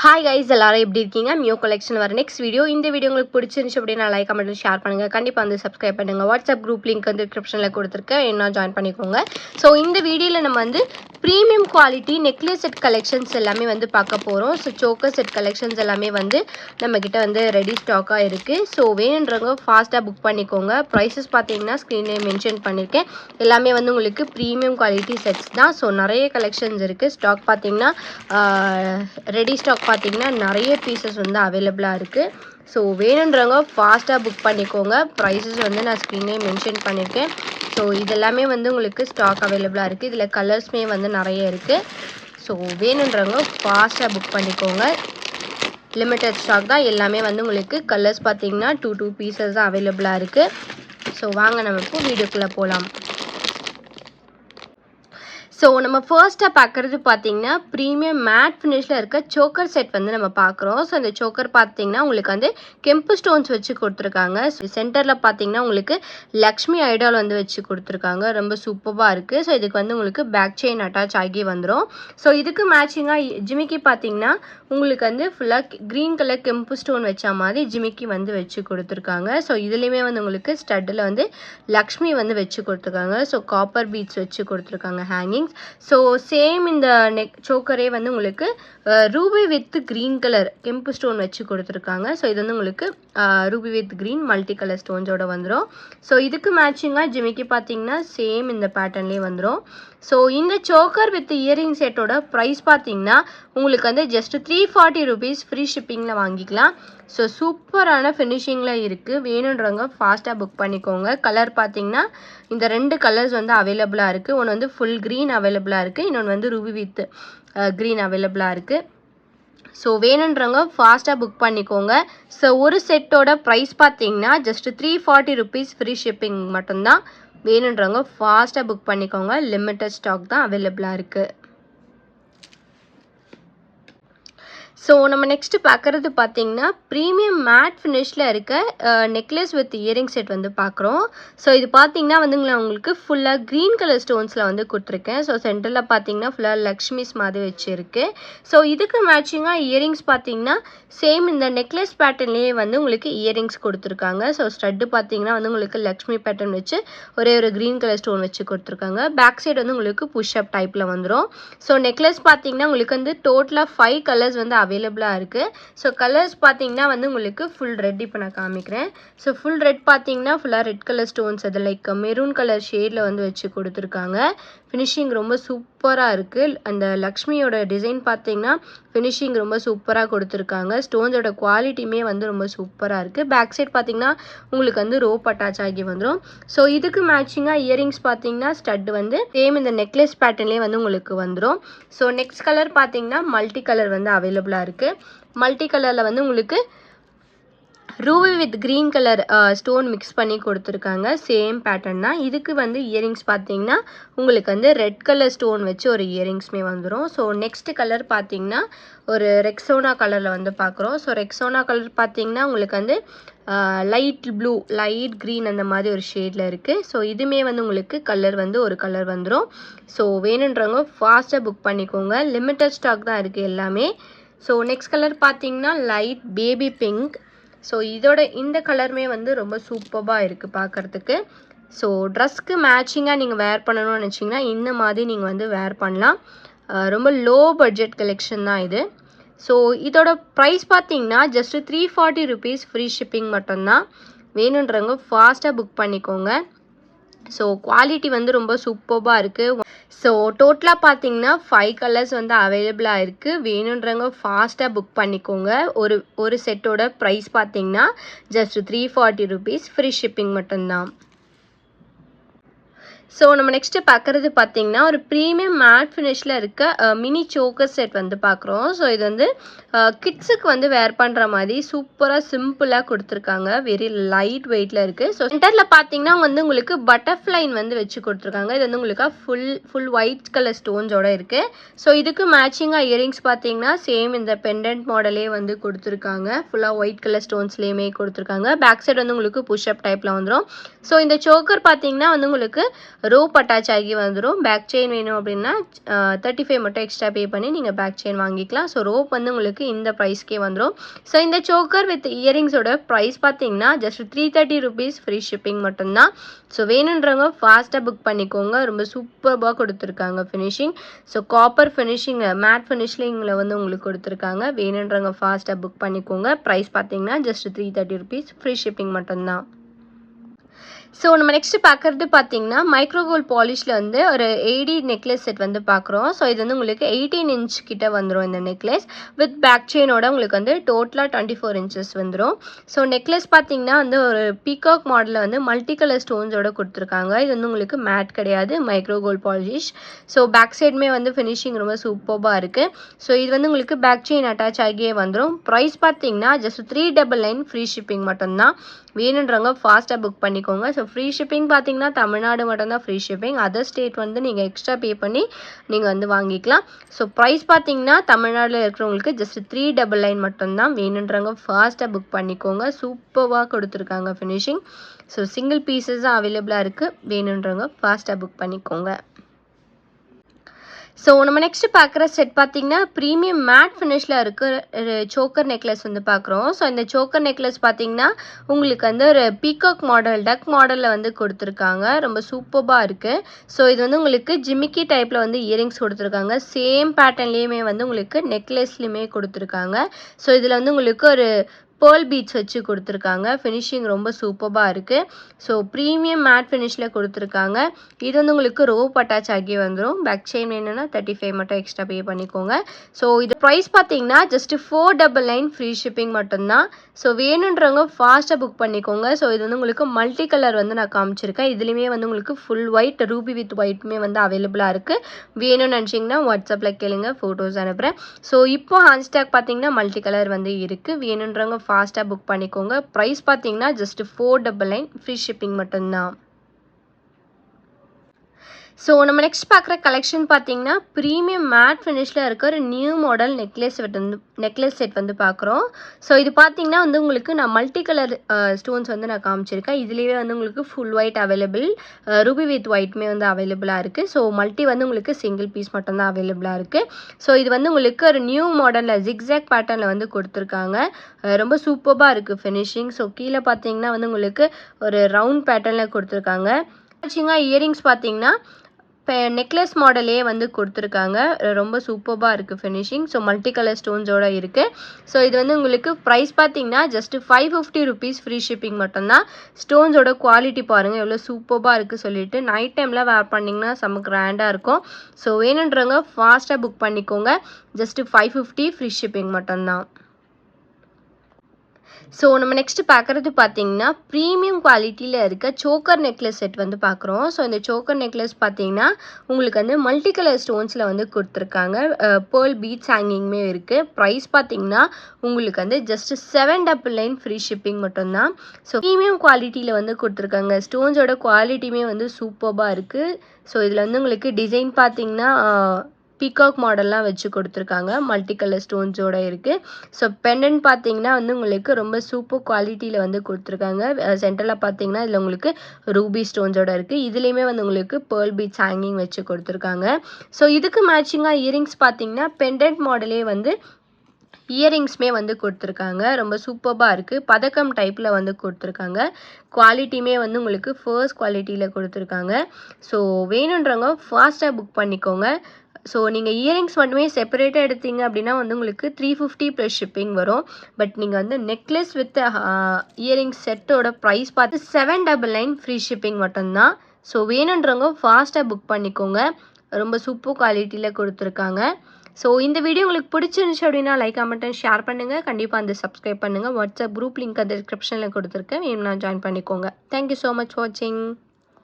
Hi guys எல்லாரும் எப்படி இருக்கீங்க? மியோ கலெக்ஷன் வர நெக்ஸ்ட் வீடியோ இந்த வீடியோ உங்களுக்கு பிடிச்சிருந்துச்சு அப்படின்னா லைக் கமெண்ட் ஷேர் பண்ணுங்க. கண்டிப்பாக வந்து சப்ஸ்கிரைப் பண்ணுங்க. வாட்ஸ்அப் குரூப் லிங்க் வந்து டிஸ்கிரிப்ஷனில் கொடுத்துருக்கேன். என்ன ஜாயின் பண்ணிக்கோங்க. ஸோ இந்த வீடியோவில் நம்ம வந்து premium quality necklace set collections எல்லாமே வந்து பார்க்க போகிறோம் ஸோ சோக்கர் செட் கலெக்ஷன்ஸ் எல்லாமே வந்து நம்மக்கிட்ட வந்து ரெடி ஸ்டாக்காக இருக்குது ஸோ வேணுன்றவங்க ஃபாஸ்ட்டாக புக் பண்ணிக்கோங்க. ப்ரைஸஸ் பார்த்தீங்கன்னா ஸ்க்ரீன்லேயே மென்ஷன் பண்ணியிருக்கேன் எல்லாமே வந்து உங்களுக்கு ப்ரீமியம் குவாலிட்டி செட்ஸ் தான். ஸோ நிறைய கலெக்ஷன்ஸ் இருக்குது ஸ்டாக் பார்த்தீங்கன்னா ரெடி ஸ்டாக் பார்த்தீங்கன்னா நிறைய பீசஸ் வந்து அவைலபிளாக இருக்குது ஸோ வேணுன்றவங்க ஃபாஸ்ட்டாக புக் பண்ணிக்கோங்க. ப்ரைஸஸ் வந்து நான் ஸ்க்ரீன்லேயே மென்ஷன் பண்ணியிருக்கேன் ஸோ இதெல்லாமே வந்து உங்களுக்கு ஸ்டாக் அவைலபிளாக இருக்குது இதில் கலர்ஸ்மே வந்து நிறைய இருக்குது ஸோ வேணுன்றவங்க ஃபாஸ்ட்டாக புக் பண்ணிக்கோங்க. லிமிட்டட் ஸ்டாக் தான் எல்லாமே வந்து உங்களுக்கு கலர்ஸ் பார்த்தீங்கன்னா டூ டூ பீசஸ் தான் அவைலபிளாக இருக்குது ஸோ வாங்க நம்ம இப்போ வீடியோக்குள்ளே போகலாம் ஸோ நம்ம ஃபர்ஸ்ட்டாக பார்க்குறது பார்த்தீங்கன்னா ப்ரீமியம் மேட் ஃபினிஷில் இருக்க சோக்கர் செட் வந்து நம்ம பார்க்குறோம் ஸோ இந்த சோக்கர் பார்த்தீங்கன்னா உங்களுக்கு வந்து கெம்பு ஸ்டோன்ஸ் வச்சு கொடுத்துருக்காங்க. சென்டரில் பார்த்தீங்கன்னா உங்களுக்கு லக்ஷ்மி ஐடால் வந்து வச்சு கொடுத்துருக்காங்க. ரொம்ப சூப்பராக இருக்குது ஸோ இதுக்கு வந்து உங்களுக்கு பேக் செயின் அட்டாச் ஆகி வந்துடும் ஸோ இதுக்கு மேட்சிங்காக ஜிமிக்கி பார்த்தீங்கன்னா உங்களுக்கு வந்து ஃபுல்லாக க்ரீன் கலர் கெம்பு ஸ்டோன் வச்ச மாதிரி ஜிமிக்கி வந்து வச்சு கொடுத்துருக்காங்க. ஸோ இதுலேயுமே வந்து உங்களுக்கு ஸ்டட்டில் வந்து லக்ஷ்மி வந்து வச்சு கொடுத்துருக்காங்க. ஸோ காப்பர் பீட்ஸ் வச்சு கொடுத்துருக்காங்க ஹேங்கிங் ஹேங்கிங்ஸ் ஸோ சேம் இந்த நெக் சோக்கரே வந்து உங்களுக்கு ரூபி வித் க்ரீன் கலர் கெம்பு ஸ்டோன் வச்சு கொடுத்துருக்காங்க. ஸோ இது வந்து உங்களுக்கு ruby with green multi colour ஸ்டோன்ஸோட வந்துடும் ஸோ இதுக்கு மேட்சிங்காக ஜிமிக்கு பார்த்தீங்கன்னா சேம் இந்த பேட்டர்ன்லேயே வந்துடும் ஸோ இந்த சோக்கர் வித் இயரிங் செட்டோட ப்ரைஸ் பார்த்தீங்கன்னா உங்களுக்கு வந்து just three forty rupees free ஷிப்பிங்கில் வாங்கிக்கலாம். ஸோ சூப்பரான ஃபினிஷிங்கில் இருக்குது வேணுன்றவங்க ஃபாஸ்ட்டாக புக் பண்ணிக்கோங்க. கலர் பார்த்தீங்கன்னா இந்த ரெண்டு கலர்ஸ் வந்து அவைலபிளாக இருக்குது ஒன்று வந்து ஃபுல் க்ரீன் அவைலபிளாக இருக்குது இன்னொன்று வந்து ரூபி வித் க்ரீன் அவைலபிளாக இருக்குது ஸோ வேணுன்றவங்க ஃபாஸ்ட்டாக புக் பண்ணிக்கோங்க. ஸோ ஒரு செட்டோட ப்ரைஸ் பார்த்தீங்கன்னா just three forty rupees free shipping மட்டும்தான். வேணுன்றவங்க ஃபாஸ்ட்டாக புக் பண்ணிக்கோங்க. லிமிட்டட் ஸ்டாக் தான் அவைலபிளாக இருக்குது ஸோ நம்ம நெக்ஸ்ட் பார்க்குறது பார்த்தீங்கன்னா ப்ரீமியம் மேட் ஃபினிஷில் இருக்க நெக்லஸ் வித் இயரிங் செட் வந்து பார்க்குறோம். ஸோ இது பார்த்தீங்கன்னா வந்துங்களா உங்களுக்கு ஃபுல்லாக க்ரீன் கலர் ஸ்டோன்ஸில் வந்து கொடுத்துருக்கேன். ஸோ சென்டரில் பார்த்தீங்கன்னா ஃபுல்லாக லக்ஷ்மிஸ் மாதிரி வச்சுருக்கு. ஸோ இதுக்கு மேட்சிங்காக இயரிங்ஸ் பார்த்தீங்கன்னா சேம் இந்த நெக்லஸ் பேட்டர்ன்லேயே வந்து உங்களுக்கு இயரிங்ஸ் கொடுத்துருக்காங்க. ஸோ ஸ்டட்டு பார்த்தீங்கன்னா வந்து உங்களுக்கு லக்ஷ்மி பேட்டர்ன் வச்சு ஒரே ஒரு க்ரீன் கலர் ஸ்டோன் வச்சு கொடுத்துருக்காங்க. பேக் சைடு வந்து உங்களுக்கு புஷ்அப் டைப்பில் வந்துடும் ஸோ நெக்லஸ் பார்த்தீங்கன்னா உங்களுக்கு வந்து டோட்டலாக ஃபைவ் கலர்ஸ் வந்து அவைலபிளாக இருக்குது ஸோ கலர்ஸ் பார்த்தீங்கன்னா வந்து உங்களுக்கு ஃபுல் ரெட் இப்போ நான் காமிக்கிறேன். ஸோ ஃபுல் ரெட் பார்த்தீங்கன்னா ஃபுல்லாக ரெட் கலர் ஸ்டோன்ஸ் அது லைக் மெரூன் கலர் ஷேடில் வந்து வச்சு கொடுத்துருக்காங்க. ஃபினிஷிங் ரொம்ப சூப்பராக இருக்குது அந்த லக்ஷ்மியோட டிசைன் பார்த்தீங்கன்னா ஃபினிஷிங் ரொம்ப சூப்பராக கொடுத்துருக்காங்க. ஸ்டோன்ஸோட குவாலிட்டியுமே வந்து ரொம்ப சூப்பராக இருக்குது பேக் சைட் பார்த்தீங்கன்னா உங்களுக்கு வந்து ரோப் அட்டாச் ஆகி வந்துடும் ஸோ இதுக்கு மேட்சிங்காக இயரிங்ஸ் பார்த்தீங்கன்னா ஸ்டட் வந்து சேம் இந்த நெக்லஸ் பேட்டர்ன்லேயே வந்து உங்களுக்கு வந்துடும் ஸோ நெக்ஸ்ட் கலர் பார்த்தீங்கன்னா மல்டி கலர் வந்து அவைலபிளாக இருக்குது மல்டி கலரில் வந்து உங்களுக்கு ruby with green colour stone mix பண்ணி கொடுத்துருக்காங்க. சேம் பேட்டர்ன் தான். இதுக்கு வந்து இயரிங்ஸ் பார்த்தீங்கன்னா உங்களுக்கு வந்து ரெட் கலர் ஸ்டோன் வச்சு ஒரு இயரிங்ஸ்மே வந்துடும் ஸோ நெக்ஸ்ட் கலர் பார்த்தீங்கன்னா ஒரு ரெக்ஸோனா கலரில் வந்து பார்க்குறோம். ஸோ ரெக்ஸோனா கலர் பார்த்தீங்கன்னா உங்களுக்கு வந்து லைட் ப்ளூ லைட் க்ரீன் அந்த மாதிரி ஒரு ஷேடில் இருக்குது ஸோ இதுவுமே வந்து உங்களுக்கு கலர் வந்து ஒரு கலர் வந்துடும் ஸோ வேணுன்றவங்க ஃபாஸ்ட்டாக புக் பண்ணிக்கோங்க. லிமிட்டட் ஸ்டாக் தான் இருக்குது எல்லாமே. ஸோ நெக்ஸ்ட் கலர் பார்த்தீங்கன்னா லைட் பேபி பிங்க் ஸோ இதோட இந்த கலருமே வந்து ரொம்ப சூப்பராக இருக்குது பார்க்குறதுக்கு ஸோ ட்ரெஸ்க்கு மேட்சிங்காக நீங்கள் வேர் பண்ணணும்னு நினச்சிங்கன்னா இந்த மாதிரி நீங்கள் வந்து வேர் பண்ணலாம். ரொம்ப லோ பட்ஜெட் கலெக்ஷன் தான் இது. ஸோ இதோட ப்ரைஸ் பார்த்தீங்கன்னா just three forty rupees free shipping மட்டும்தான். வேணுன்றவங்க ஃபாஸ்ட்டாக புக் பண்ணிக்கோங்க. ஸோ குவாலிட்டி வந்து ரொம்ப சூப்பராக இருக்குது ஸோ டோட்டலாக பார்த்தீங்கன்னா ஃபைவ் கலர்ஸ் வந்து அவைலபிளாக இருக்குது வேணுன்றவங்க ஃபாஸ்ட்டாக புக் பண்ணிக்கோங்க. ஒரு ஒரு செட்டோட ப்ரைஸ் பார்த்தீங்கன்னா just three forty rupees free shipping மட்டும்தான். ஸோ நம்ம நெக்ஸ்ட்டு பார்க்குறது பார்த்தீங்கன்னா ஒரு ப்ரீமியம் மேட் ஃபினிஷில் இருக்க மினி சோக்கர் செட் வந்து பார்க்குறோம். ஸோ இது வந்து கிட்ஸுக்கு வந்து வேர் பண்ணுற மாதிரி சூப்பராக சிம்பிளாக கொடுத்துருக்காங்க. வெரி லைட் வெயிட்டில் இருக்குது ஸோ சென்டரில் பார்த்தீங்கன்னா வந்து உங்களுக்கு பட்டர்ஃப்ளைன் வந்து வச்சு கொடுத்துருக்காங்க. இது வந்து உங்களுக்கு ஃபுல் ஃபுல் ஒயிட் கலர் ஸ்டோன்ஸோட இருக்குது ஸோ இதுக்கு மேட்சிங்காக இயரிங்ஸ் பார்த்தீங்கன்னா சேம் இந்த பெண்டன்ட் மாடலே வந்து கொடுத்துருக்காங்க. ஃபுல்லாக ஒயிட் கலர் ஸ்டோன்ஸ்லேயுமே கொடுத்துருக்காங்க. பேக் சைடு வந்து உங்களுக்கு புஷ்அப் டைப்பில் வந்துடும் ஸோ இந்த சோக்கர் பார்த்தீங்கன்னா வந்து உங்களுக்கு ரோப் அட்டாச் ஆகி வந்துடும் பேக் செயின் வேணும் அப்படின்னா தேர்ட்டி ஃபைவ் மட்டும் எக்ஸ்ட்ரா பே பண்ணி நீங்கள் பேக் செயின் வாங்கிக்கலாம். ஸோ ரோப் வந்து உங்களுக்கு இந்த ப்ரைஸ்க்கே வந்துடும் ஸோ இந்த சோக்கர் வித் இயரிங்ஸோட ப்ரைஸ் பார்த்தீங்கன்னா just three thirty rupees free shipping மட்டும்தான். ஸோ வேணுன்றவங்க ஃபாஸ்ட்டாக புக் பண்ணிக்கோங்க. ரொம்ப சூப்பர்பாக கொடுத்துருக்காங்க finishing so copper finishing matte ஃபினிஷிங்கில் வந்து உங்களுக்கு கொடுத்துருக்காங்க. வேணுன்றவங்க ஃபாஸ்ட்டாக புக் பண்ணிக்கோங்க. ப்ரைஸ் பார்த்தீங்கன்னா just three thirty rupees free shipping மட்டும்தான். ஸோ நம்ம நெக்ஸ்ட் பார்க்குறது பார்த்தீங்கன்னா மைக்ரோகோல் பாலிஷில் வந்து ஒரு எயிடி நெக்லஸ் செட் வந்து பார்க்குறோம். ஸோ இது வந்து உங்களுக்கு எயிட்டீன் இன்ச் கிட்ட வந்துடும் இந்த நெக்லஸ் வித் பேக் செயினோட உங்களுக்கு வந்து டோட்டலாக டுவெண்ட்டி ஃபோர் இன்ச்சஸ் வந்துடும் ஸோ நெக்லஸ் பார்த்தீங்கன்னா வந்து ஒரு பீகாக் மாடலில் வந்து மல்டி கலர் ஸ்டோன்ஸோட கொடுத்துருக்காங்க. இது வந்து உங்களுக்கு மேட் கிடையாது மைக்ரோகோல் பாலிஷ் ஸோ பேக் சைடுமே வந்து ஃபினிஷிங் ரொம்ப சூப்பராக இருக்குது ஸோ இது வந்து உங்களுக்கு பேக் செயின் அட்டாச் ஆகியே வந்துடும் ப்ரைஸ் பார்த்தீங்கன்னா just three double nine free shipping மட்டும்தான். வேணுன்றவங்க ஃபாஸ்ட்டாக புக் பண்ணிக்கோங்க. ஸோ ஃப்ரீ ஷிப்பிங் பார்த்தீங்கன்னா தமிழ்நாடு மட்டும்தான் ஃப்ரீ ஷிப்பிங் அதர் ஸ்டேட் வந்து நீங்கள் எக்ஸ்ட்ரா பே பண்ணி நீங்கள் வந்து வாங்கிக்கலாம். ஸோ ப்ரைஸ் பார்த்தீங்கன்னா தமிழ்நாட்டில் இருக்கிறவங்களுக்கு ஜஸ்ட் த்ரீ டபுள் நைன் மட்டும்தான் வேணுன்றவங்க ஃபாஸ்ட்டாக புக் பண்ணிக்கோங்க. சூப்பராக கொடுத்துருக்காங்க ஃபினிஷிங் ஸோ சிங்கிள் பீசஸ் தான் அவைலபிளாக இருக்குது வேணுன்றவங்க ஃபாஸ்ட்டாக புக் பண்ணிக்கோங்க. ஸோ நம்ம நெக்ஸ்ட் பார்க்குற செட் பார்த்தீங்கன்னா ப்ரீமியம் மேட் ஃபினிஷில் இருக்கிற சோக்கர் நெக்லஸ் வந்து பார்க்குறோம். ஸோ இந்த சோக்கர் நெக்லஸ் பார்த்தீங்கன்னா உங்களுக்கு வந்து ஒரு பீகாக் மாடல் டக் மாடலில் வந்து கொடுத்துருக்காங்க. ரொம்ப சூப்பராக இருக்குது ஸோ இது வந்து உங்களுக்கு ஜிமிக்கி டைப்பில் வந்து இயரிங்ஸ் கொடுத்துருக்காங்க. சேம் பேட்டர்ன்லேயுமே வந்து உங்களுக்கு நெக்லஸ்லேயுமே கொடுத்துருக்காங்க. ஸோ இதில் வந்து உங்களுக்கு ஒரு பேர்ல் பீட்ஸ் வச்சு கொடுத்துருக்காங்க. ஃபினிஷிங் ரொம்ப சூப்பராக இருக்குது ஸோ ப்ரீமியம் மேட் ஃபினிஷில் கொடுத்துருக்காங்க. இது வந்து உங்களுக்கு ரோப் அட்டாச் ஆகி வந்துடும் பேக் செயின் வேணும்னா தேர்ட்டி ஃபைவ் மட்டும் எக்ஸ்ட்ரா பே பண்ணிக்கோங்க. ஸோ இது ப்ரைஸ் பார்த்தீங்கன்னா just four double nine free shipping மட்டும்தான். ஸோ வேணுன்றவங்க ஃபாஸ்ட்டாக புக் பண்ணிக்கோங்க. ஸோ இது வந்து உங்களுக்கு மல்டி கலர் வந்து நான் காமிச்சிருக்கேன். இதுலேயுமே வந்து உங்களுக்கு ஃபுல் ஒயிட் ரூபி வித் ஒயிட்டுமே வந்து அவைலபிளாக இருக்குது வேணும்னு நினச்சிங்கன்னா வாட்ஸ்அப்பில் கேளுங்க ஃபோட்டோஸ் அனுப்புகிறேன் ஸோ இப்போ ஹேண்ட்ஸ்டாக் பார்த்தீங்கன்னா மல்டி கலர் வந்து இருக்குது வேணுன்றவங்க ஃபாஸ்ட்டாக புக் பண்ணிக்கோங்க. ப்ரைஸ் பார்த்தீங்கன்னா just four double nine free shipping மட்டும்தான். ஸோ நம்ம நெக்ஸ்ட் பார்க்குற கலெக்ஷன் பார்த்தீங்கன்னா ப்ரீமியம் மேட் ஃபினிஷில் இருக்க ஒரு நியூ மாடல் நெக்லஸ் செட் வந்து நெக்லஸ் செட் வந்து பார்க்குறோம். ஸோ இது பார்த்தீங்கன்னா வந்து உங்களுக்கு நான் மல்டி கலர் ஸ்டோன்ஸ் வந்து நான் காமிச்சிருக்கேன். இதுலேயே வந்து உங்களுக்கு full white available ruby with ஒயிட்மே வந்து அவைலபிளாக இருக்குது ஸோ மல்டி வந்து உங்களுக்கு சிங்கிள் பீஸ் மட்டும்தான் அவைலபிளாக இருக்குது ஸோ இது வந்து உங்களுக்கு ஒரு நியூ மாடலில் ஜிக்ஸாக் பேட்டர்னில் வந்து கொடுத்துருக்காங்க. ரொம்ப சூப்பராக இருக்குது ஃபினிஷிங் ஸோ கீழே பார்த்தீங்கன்னா வந்து உங்களுக்கு ஒரு ரவுண்ட் பேட்டர்னில் கொடுத்துருக்காங்க. மேட்சிங்காக இயரிங்ஸ் பார்த்தீங்கன்னா இப்போ நெக்லஸ் மாடலே வந்து கொடுத்துருக்காங்க. ரொம்ப சூப்பராக இருக்குது ஃபினிஷிங் ஸோ மல்டி கலர் ஸ்டோன்ஸோட இருக்குது ஸோ இது வந்து உங்களுக்கு ப்ரைஸ் பார்த்தீங்கன்னா just five fifty rupees free shipping மட்டும்தான். ஸ்டோன்ஸோட குவாலிட்டி பாருங்கள் எவ்வளோ சூப்பராக இருக்குது சொல்லிட்டு. நைட் டைமில் வேர் பண்ணிங்கன்னா செம்ம கிராண்டாக இருக்கும். ஸோ வேணுன்றவங்க ஃபாஸ்ட்டாக புக் பண்ணிக்கோங்க. Just five fifty free shipping மட்டும்தான். ஸோ நம்ம நெக்ஸ்ட்டு பார்க்குறது பார்த்தீங்கன்னா ப்ரீமியம் குவாலிட்டியில் இருக்க சோக்கர் நெக்லஸ் செட் வந்து பார்க்குறோம். ஸோ இந்த சோக்கர் நெக்லஸ் பார்த்தீங்கன்னா உங்களுக்கு வந்து மல்டி கலர் ஸ்டோன்ஸில் வந்து கொடுத்துருக்காங்க. பேர்ல் பீட்ஸ் ஹேங்கிங்குமே இருக்குது ப்ரைஸ் பார்த்தீங்கன்னா உங்களுக்கு வந்து just seven double nine free shipping மட்டும்தான். ஸோ ப்ரீமியம் குவாலிட்டியில் வந்து கொடுத்துருக்காங்க. ஸ்டோன்ஸோட குவாலிட்டியுமே வந்து சூப்பராக இருக்குது ஸோ இதில் வந்து உங்களுக்கு டிசைன் பார்த்தீங்கன்னா பீகாக் மாடல்லாம் வச்சு கொடுத்துருக்காங்க. மல்டி கலர் ஸ்டோன்ஸோட இருக்குது ஸோ பெண்டன்ட் பார்த்தீங்கன்னா வந்து உங்களுக்கு ரொம்ப சூப்பர் குவாலிட்டியில் வந்து கொடுத்துருக்காங்க. சென்டரில் பார்த்தீங்கன்னா இதில் உங்களுக்கு ரூபி ஸ்டோன்ஸோட இருக்குது இதுலேயுமே வந்து உங்களுக்கு பேர்ல் பீட்ஸ் ஹேங்கிங் வச்சு கொடுத்துருக்காங்க. ஸோ இதுக்கு மேட்சிங்காக இயரிங்ஸ் பார்த்தீங்கன்னா பெண்டன்ட் மாடலே வந்து இயரிங்ஸ்மே வந்து கொடுத்துருக்காங்க. ரொம்ப சூப்பராக இருக்குது பதக்கம் டைப்பில் வந்து கொடுத்துருக்காங்க. குவாலிட்டியுமே வந்து உங்களுக்கு ஃபர்ஸ்ட் குவாலிட்டியில் கொடுத்துருக்காங்க. ஸோ வேணுன்றவங்க ஃபாஸ்ட்டாக புக் பண்ணிக்கோங்க. ஸோ நீங்கள் இயரிங்ஸ் மட்டுமே செப்பரேட்டாக எடுத்தீங்க அப்படின்னா வந்து உங்களுக்கு த்ரீ ஃபிஃப்டி ப்ளஸ் ஷிப்பிங் வரும். பட் நீங்கள் வந்து நெக்லஸ் வித் இயரிங்ஸ் செட்டோட ப்ரைஸ் பார்த்து seven double nine free shipping மட்டும்தான். ஸோ வேணுன்றவங்க ஃபாஸ்ட்டாக புக் பண்ணிக்கோங்க. ரொம்ப சூப்பர் குவாலிட்டியில் கொடுத்துருக்காங்க. ஸோ இந்த வீடியோ உங்களுக்கு பிடிச்சிருந்துச்சு அப்படின்னா லைக் கமெண்ட் ஷேர் பண்ணுங்கள் கண்டிப்பாக அந்த சப்ஸ்கிரைப் பண்ணுங்கள் வாட்ஸ்அப் குரூப் லிங்க் அந்த டிஸ்கிரிப்ஷனில் கொடுத்துருக்கேன். வேணும்னா ஜாயின் பண்ணிக்கோங்க. தேங்க்யூ ஸோ மச் வாட்சிங்